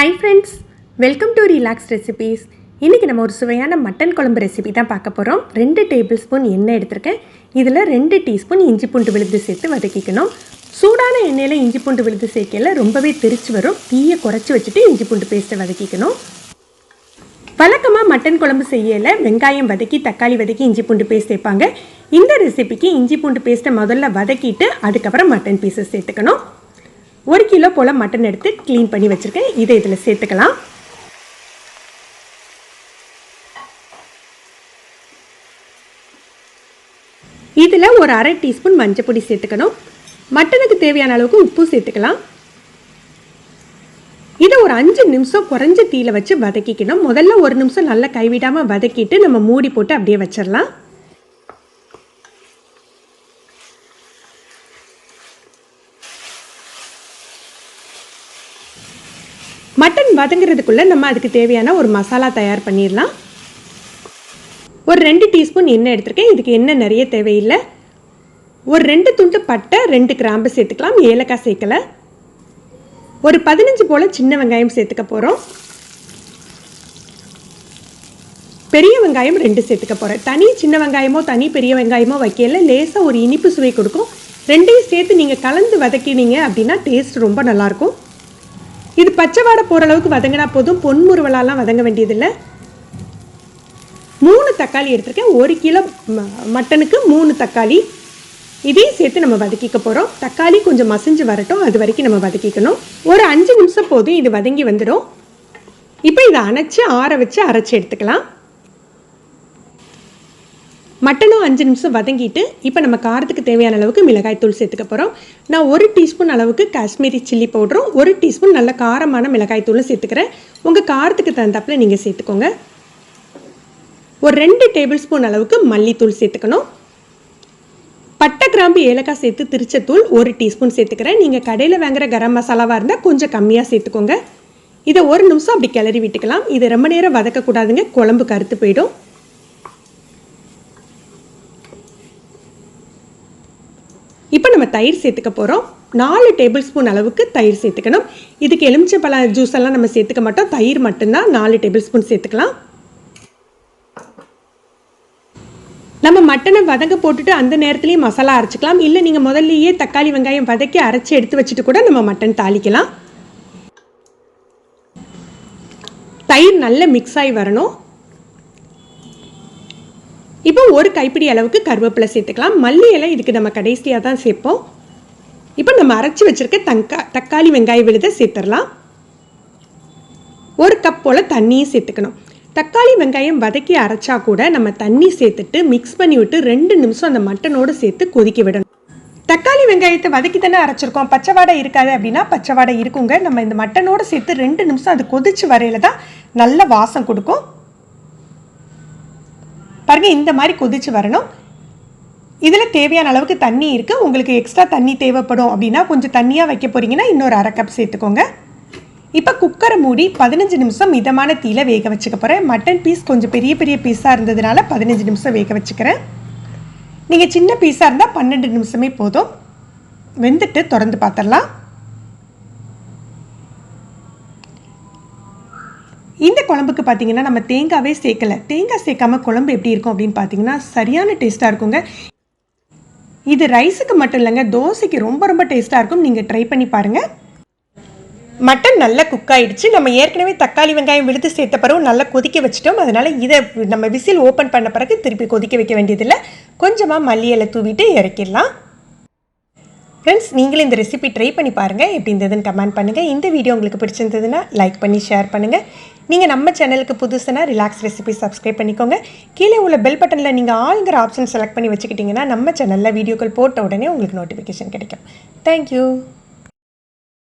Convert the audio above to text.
Hi friends welcome to relax recipes இன்றைக்கி நம்ம ஒரு சுவையான மட்டன் குழம்பு ரெசிபி தான் பார்க்க போகிறோம் ரெண்டு டேபிள் ஸ்பூன் எண்ணெய் எடுத்திருக்கேன். இதில் ரெண்டு டீஸ்பூன் இஞ்சி பூண்டு விழுது சேர்த்து வதக்கிக்கணும். சூடான எண்ணெயில் இஞ்சி பூண்டு விழுது சேர்க்கையில் ரொம்பவே தெரிச்சு வரும். தீயை குறைச்சி வச்சுட்டு இஞ்சி பூண்டு பேஸ்ட்டை வதக்கிக்கணும். வழக்கமாக மட்டன் குழம்பு செய்யலை வெங்காயம் வதக்கி தக்காளி வதக்கி இஞ்சி பூண்டு பேஸ்ட் சேர்ப்பாங்க. இந்த ரெசிபிக்கு இஞ்சி பூண்டு பேஸ்ட்டை முதல்ல வதக்கிட்டு அதுக்கப்புறம் மட்டன் பீஸஸ் சேர்த்துக்கணும். ஒரு கிலோ போல் மட்டன் எடுத்து க்ளீன் பண்ணி வச்சுருக்கேன். இதை இதில் சேர்த்துக்கலாம். இதில் ஒரு அரை டீஸ்பூன் மஞ்சள் பொடி சேர்த்துக்கணும். மட்டனுக்கு தேவையான அளவுக்கு உப்பு சேர்த்துக்கலாம். இதை ஒரு அஞ்சு நிமிஷம் குறைஞ்ச தீயில வச்சு வதக்கிக்கணும். முதல்ல ஒரு நிமிஷம் நல்லா கைவிடாமல் வதக்கிட்டு நம்ம மூடி போட்டு அப்படியே வச்சிடலாம். மட்டன் வதங்குறதுக்குள்ளே நம்ம அதுக்கு தேவையான ஒரு மசாலா தயார் பண்ணிடலாம். ஒரு ரெண்டு டீஸ்பூன் எண்ணெய் எடுத்திருக்கேன். இதுக்கு எண்ணெய் நிறைய தேவையில்லை. ஒரு ரெண்டு துண்டு பட்டை ரெண்டு கிராம்பு சேர்த்துக்கலாம். ஏலக்காய் சேர்க்கலை. ஒரு பதினஞ்சு போல் சின்ன வெங்காயம் சேர்த்துக்க போகிறோம் பெரிய வெங்காயம் ரெண்டு சேர்த்துக்க போகிறேன் தனி சின்ன வெங்காயமோ தனி பெரிய வெங்காயமோ வைக்கல. லேசாக ஒரு இனிப்பு சுவை கொடுக்கும். ரெண்டையும் சேர்த்து நீங்கள் கலந்து வதக்கினீங்க அப்படின்னா டேஸ்ட் ரொம்ப நல்லாயிருக்கும் இது பச்சை வாடை போகிற அளவுக்கு வதங்கினா போதும். பொன்முருவலாலாம் வதங்க வேண்டியதில்லை. மூணு தக்காளி எடுத்திருக்கேன். ஒரு கிலோ மட்டனுக்கு மூணு தக்காளி. இதையும் சேர்த்து நம்ம வதக்கிக்க போகிறோம் தக்காளி கொஞ்சம் மசிஞ்சு வரட்டும். அது வரைக்கும் நம்ம வதக்கிக்கணும். ஒரு அஞ்சு நிமிஷம் போதும் இது வதங்கி வந்துடும். இப்போ இதை அணைச்சி ஆற வச்சு அரைச்சி எடுத்துக்கலாம். மட்டனும் அஞ்சு நிமிஷம் வதங்கிட்டு இப்போ நம்ம காரத்துக்கு தேவையான அளவுக்கு மிளகாய் தூள் சேர்த்துக்க போகிறோம் நான் ஒரு டீஸ்பூன் அளவுக்கு காஷ்மீரி சில்லி பவுடரும் ஒரு டீஸ்பூன் நல்ல காரமான மிளகாய் தூளும் சேர்த்துக்கிறேன். உங்கள் காரத்துக்கு தகுந்தாப்பில் நீங்கள் சேர்த்துக்கோங்க. ஒரு ரெண்டு டேபிள் ஸ்பூன் அளவுக்கு மல்லித்தூள் சேர்த்துக்கணும். பட்டை கிராம்பு ஏலக்காய் சேர்த்து திரிச்சத்தூள் ஒரு டீஸ்பூன் சேர்த்துக்கிறேன். நீங்கள் கடையில் வாங்குற கரம் மசாலாவாக இருந்தால் கொஞ்சம் கம்மியாக சேர்த்துக்கோங்க. இதை ஒரு நிமிஷம் அப்படி கிளறி விட்டுக்கலாம். இதை ரொம்ப நேரம் வதக்கக்கூடாதுங்க. குழம்பு கருத்து போயிடும். நம்ம தயிர் சேர்த்துக்க போகிறோம் நாலு டேபிள் ஸ்பூன் அளவுக்கு தயிர் சேர்த்துக்கணும். இதுக்கு எலுமிச்சை பழ ஜூஸ் எல்லாம் நம்ம சேர்த்துக்க மாட்டோம். தயிர் மட்டும்தான் நாலு டேபிள் ஸ்பூன் சேர்த்துக்கலாம். நம்ம மட்டனை வதங்க போட்டுட்டு அந்த நேரத்துலேயே மசாலா அரைச்சிக்கலாம். இல்லை நீங்கள் முதல்லையே தக்காளி வெங்காயம் வதக்கி அரைச்சி எடுத்து வச்சுட்டு கூட நம்ம மட்டன் தாளிக்கலாம். தயிர் நல்லா மிக்ஸ் ஆகி வரணும். இப்போ ஒரு கைப்பிடி அளவுக்கு கருவேப்பிலை சேர்த்துக்கலாம். மல்லி இலை இதுக்கு நம்ம கடைசியாக தான் சேர்ப்போம். இப்போ நம்ம அரைச்சி வச்சுருக்க தங்கா தக்காளி வெங்காய விழுதை சேர்த்துடலாம். ஒரு கப் போல் தண்ணியும் சேர்த்துக்கணும். தக்காளி வெங்காயம் வதக்கி அரைச்சா கூட நம்ம தண்ணி சேர்த்துட்டு மிக்ஸ் பண்ணி விட்டு ரெண்டு நிமிஷம் அந்த மட்டனோடு சேர்த்து கொதிக்க விடணும். தக்காளி வெங்காயத்தை வதக்கி தானே அரைச்சிருக்கோம். பச்சை வாடை இருக்காது அப்படின்னா பச்சைவாடை இருக்குங்க. நம்ம இந்த மட்டனோடு சேர்த்து ரெண்டு நிமிஷம் அது கொதிச்சு வரையில தான் நல்ல வாசம் கொடுக்கும். பாருங்கள் இந்த மாதிரி கொதிச்சு வரணும். இதில் தேவையான அளவுக்கு தண்ணி இருக்குது உங்களுக்கு எக்ஸ்ட்ரா தண்ணி தேவைப்படும் அப்படின்னா கொஞ்சம் தண்ணியாக வைக்க போகிறீங்கன்னா இன்னொரு அரை கப் சேர்த்துக்கோங்க. இப்போ குக்கரை மூடி பதினஞ்சு நிமிஷம் மிதமான தீயில வேக வச்சுக்க போகிறேன் மட்டன் பீஸ் கொஞ்சம் பெரிய பெரிய பீஸாக இருந்ததுனால பதினஞ்சு நிமிஷம் வேக வச்சுக்கிறேன். நீங்கள் சின்ன பீஸாக இருந்தால் பன்னெண்டு நிமிஷமே போதும். வெந்துட்டு திறந்து பார்த்துடலாம். இந்த குழம்புக்கு பார்த்தீங்கன்னா நம்ம தேங்காவே சேர்க்கலை. தேங்காய் சேர்க்காம குழம்பு எப்படி இருக்கும் அப்படின்னு பார்த்தீங்கன்னா சரியான டேஸ்ட்டாக இருக்குங்க. இது ரைஸுக்கு மட்டும் இல்லைங்க தோசைக்கு ரொம்ப ரொம்ப டேஸ்ட்டாக இருக்கும். நீங்கள் ட்ரை பண்ணி பாருங்கள் மட்டன் நல்லா குக் ஆகிடுச்சு நம்ம ஏற்கனவே தக்காளி வெங்காயம் விழுத்து சேர்த்த பிறகு நல்லா கொதிக்க வச்சிட்டோம். அதனால் இதை நம்ம விசில் ஓப்பன் பண்ண பிறகு திருப்பி கொதிக்க வைக்க வேண்டியதில்லை. கொஞ்சமாக மல்லி இலை தூவிட்டு இறக்கிடலாம். ஃப்ரெண்ட்ஸ் நீங்களும் இந்த ரெசிபி ட்ரை பண்ணி பாருங்கள் எப்படி இருந்ததுன்னு கமெண்ட் பண்ணுங்கள் இந்த வீடியோ உங்களுக்கு பிடிச்சிருந்ததுன்னா லைக் பண்ணி ஷேர் பண்ணுங்கள் நீங்கள் நம்ம சேனலுக்கு புதுசுனா ரிலாக்ஸ் ரெசிபி சப்ஸ்கிரைப் பண்ணிக்கோங்க. கீழே உள்ள பெல் பட்டனில் நீங்கள் ஆளுங்கிற ஆப்ஷன் செலக்ட் பண்ணி வச்சுக்கிட்டிங்கன்னா நம்ம சேனலில் வீடியோக்கள் போட்ட உடனே உங்களுக்கு நோட்டிஃபிகேஷன் கிடைக்கும். தேங்க்யூ